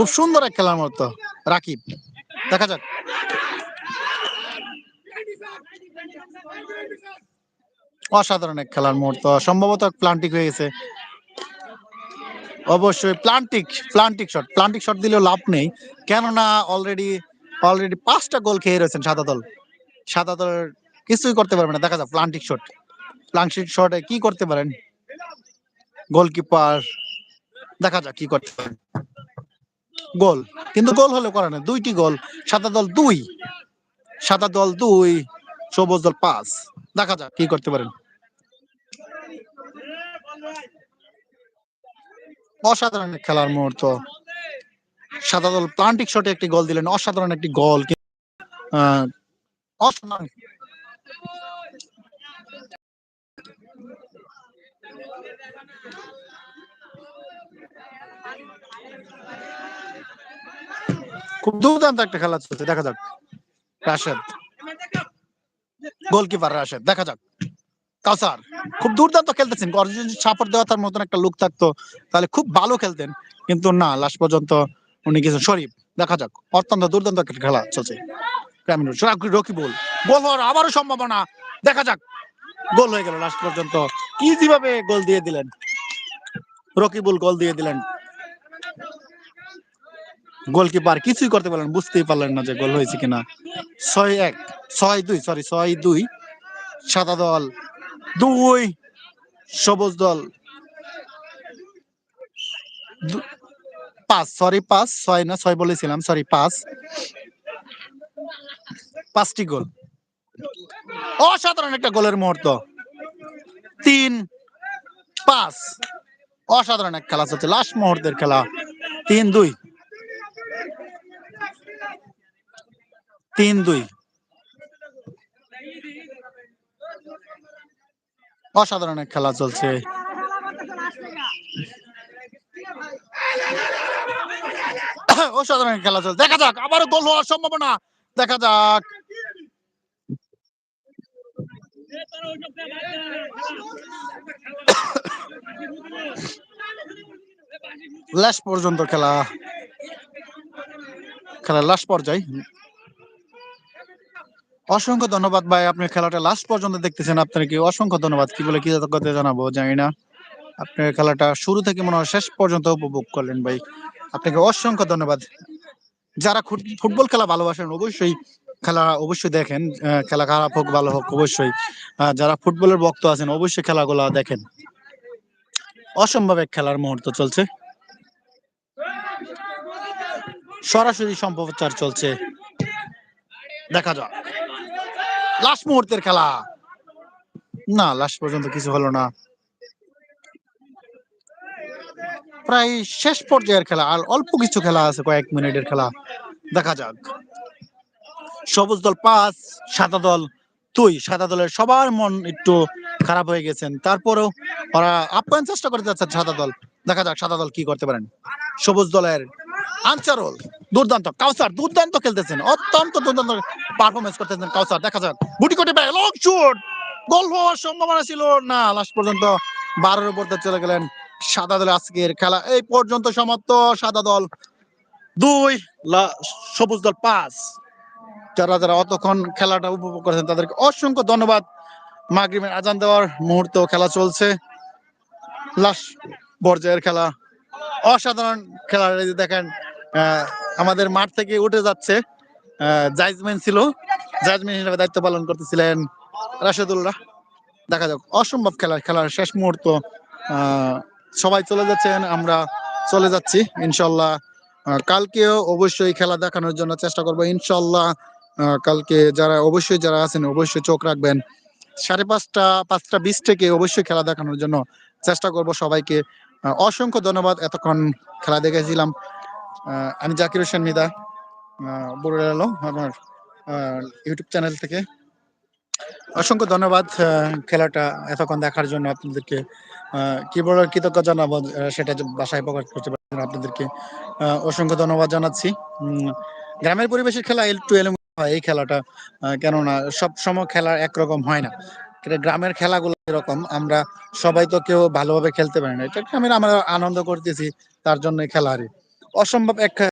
খুব সুন্দর এক খেলার মতো। রাকিব, দেখা যাক। অসাধারণ এক খেলার মুহূর্ত। সম্ভবত প্লান্টিক হয়ে গেছে। অবশ্যই প্লান্টিক প্লান্টিক শট। প্লান্টিক শট দিলেও লাভ নেই। কেননা অলরেডি অলরেডি পাঁচটা গোল খেয়ে রয়েছেন সাদা দল। সাদা দল কিছুই করতে পারবে না। দেখা যাক, প্লান্টিক শট। প্লান্টিক শটে কি করতে পারেন? গোলকিপার, দেখা যাক কি করতে পারেন। গোল। কিন্তু গোল হলে করে না, দুইটি গোল, সাদা দল দুই, সাদা দল দুই, সবুজ দল পাঁচ। দেখা যাক কি করতে পারেন। অসাধারণ খেলার মুহূর্ত। সাদা দল প্লান্টিক শটে একটি গোল দিলেন, অসাধারণ একটি গোল। অসাধারণ। খুব দুর্দান্ত একটা খেলা চলছে, দেখা যাক। রাশেদ। গোলকিপার রাশেদ, দেখা যাক। কাউসার খুব দুর্দান্ত খেলতেছেন। অর্জুন সাপোর্ট দেওয়া তার মতন একটা লুক থাকতো, তাহলে খুব ভালো খেলতেন। কিন্তু না লাস্ট পর্যন্ত উনি কিছু শরীফ। দেখা যাক, অত্যন্ত দুর্দান্ত একটা খেলা চলছে। গ্রামীণ রকি বল গোল হওয়ার আবারও সম্ভাবনা। দেখা যাক, গোল হয়ে গেল লাস্ট পর্যন্ত। ইজি ভাবে গোল দিয়ে দিলেন, রকিবুল গোল দিয়ে দিলেন। গোলকিপার কিছুই করতে পারলেন বুঝতেই পারলেন না যে গোল হয়েছে কিনা। ছয় এক, ছয় দুই সরি ছয় দুই। সাদা দল, দুই, সবুজ দল। পাঁচ সরি পাঁচ, ছয় না, ছয় বলেছিলাম সরি পাঁচ। পাঁচটি গোল। অসাধারণ একটা গোলের মুহূর্ত। তিন, পাঁচ। অসাধারণ এক খেলা চলছে, লাস্ট মুহূর্তের খেলা। তিন, দুই। তিন দুই অসাধারণ খেলা চলছে। অসাধারণ খেলা চলছে। দেখা যাক, আবারও গোল হওয়ার সম্ভাবনা। দেখা যাক। লাস্ট পর্যন্ত খেলা। খেলার লাস্ট পর্যায়ে। অসংখ্য ধন্যবাদ ভাই, আপনি খেলাটা লাস্ট পর্যন্ত দেখতেছেন আপনাকে অসংখ্য ধন্যবাদ? কি বলে কৃতজ্ঞতা জানাব? জানি না। আপনি খেলাটা শুরু থেকে মনে হয় শেষ পর্যন্ত উপভোগ করলেন ভাই। আপনাকে অসংখ্য ধন্যবাদ। যারা ফুটবল খেলা ভালোবাসেন, অবশ্যই খেলা অবশ্যই দেখেন। খেলা খারাপ হোক, ভালো হোক, অবশ্যই। যারা ফুটবলের ভক্ত আছেন, অবশ্যই খেলাগুলা দেখেন। অসম্ভব এক খেলার মুহূর্ত চলছে। সরাসরি সম্প্রচার চলছে। দেখা যাক। লাস্ট মুহূর্তের খেলা। না লাস্ট পর্যন্ত কিছু হলো না। প্রায় শেষ পর্যায়ের খেলা, আর অল্প কিছু খেলা আছে, কয়েক মিনিটের খেলা। দেখা যাক। সবুজ দল পাঁচ, সাদা দল তুই সাদা দলের সবার মন একটু খারাপ হয়ে গেছেন। তারপরেও ওরা আপ্যায়ন চেষ্টা করে যাচ্ছে সাদা দল। দেখা যাক সাদা দল কি করতে পারেন। সবুজ দলের আনসারুল। দুর্দান্ত। কাউসার দুর্দান্ত খেলতেছেন। অত্যন্ত দুর্দান্ত পারফরমেন্স করতেছেন কাউসার। দেখা যাক। গুটি কোটি ব্যাগ লং শুট গোল হওয়ার সম্ভাবনা ছিল না। লাস্ট পর্যন্ত বারোর উপর চলে গেলেন সাদা দলের আজকের খেলা। এই পর্যন্ত সমাপ্ত। সাদা দল দুই সবুজ দল পাঁচ। যারা যারা অতক্ষণ খেলাটা উপভোগ করেছেন তাদেরকে অসংখ্য ধন্যবাদ। মাগরিবের আজান দেওয়ার মুহূর্ত খেলা চলছে। লাস্ট পর্যায়ের খেলা। অসাধারণ খেলা। দেখেন আহ, আমাদের মাঠ থেকে উঠে যাচ্ছে ছিল। হিসেবে দায়িত্ব পালন করতেছিলেন রাশেদুল্লাহ। দেখা যাক, অসম্ভব খেলা খেলার শেষ মুহূর্ত সবাই চলে যাচ্ছেন, আমরা চলে যাচ্ছি, ইনশাল্লাহ। কালকেও অবশ্যই খেলা দেখানোর জন্য চেষ্টা করব, ইনশাল্লাহ। কালকে যারা, অবশ্যই যারা আছেন, অবশ্যই চোখ রাখবেন। সাড়ে পাঁচটা পাঁচটা বিশ থেকে অবশ্যই খেলা দেখানোর জন্য চেষ্টা করব সবাইকে। অসংখ্য ধন্যবাদ, এতক্ষণ খেলা দেখেছিলাম। আমি জাকির হোসেন মিদা বড় এলো আমার ইউটিউব চ্যানেল থেকে। অসংখ্য ধন্যবাদ খেলাটা এতক্ষণ দেখার জন্য আপনাদেরকে। কি বড় কৃতজ্ঞ জানাব সেটা বাসায় প্রকাশ করতে পারবেন আপনাদেরকে। অসংখ্য ধন্যবাদ জানাচ্ছি। গ্রামের পরিবেশের খেলা এল টু এল হয় এই খেলাটা কেননা সব সময় খেলা একরকম হয় না। গ্রামের খেলাগুলো এরকম, আমরা সবাই তো কেউ ভালোভাবে খেলতে পারি না। এটা গ্রামের আমরা আনন্দ করতেছি, তার জন্য খেলা হারি অসম্ভব এক